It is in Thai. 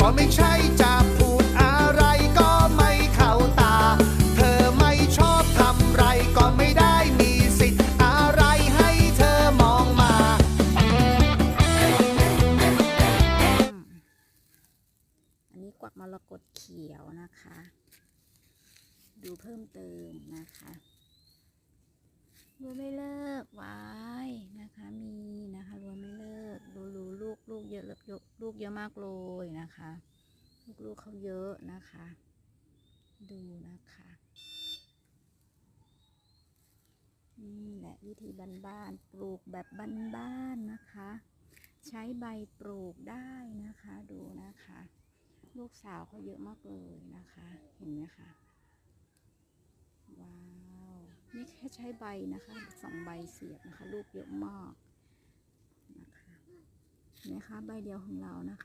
ก็ไม่ใช่จะพูดอะไรก็ไม่เข้าตา เธอไม่ชอบทำไรก็ไม่ได้มีสิทธิ์อะไรให้เธอมองมา อันนี้กวักมรกตเขียวนะคะ ดูเพิ่มเติมนะคะรวยไม่เลิกไว้นะคะ มีนะคะรวยไม่เลิกดูดู ลูกลูกเยอะลูกลูกเยอะมากเลยนะคะ ลูกลูกเขาเยอะนะคะ ดูนะคะนี่แหละวิธีบ้านๆปลูกแบบบ้านๆนะคะ ใช้ใบปลูกได้นะคะดูนะคะ ลูกสาวเขาเยอะมากเลยนะคะเห็นไหมคะว้าว นี่แค่ใช้ใบนะคะสองใบเสียบนะคะ ลูกเยอะมาก นะคะ ใบเดียวของเรานะคะ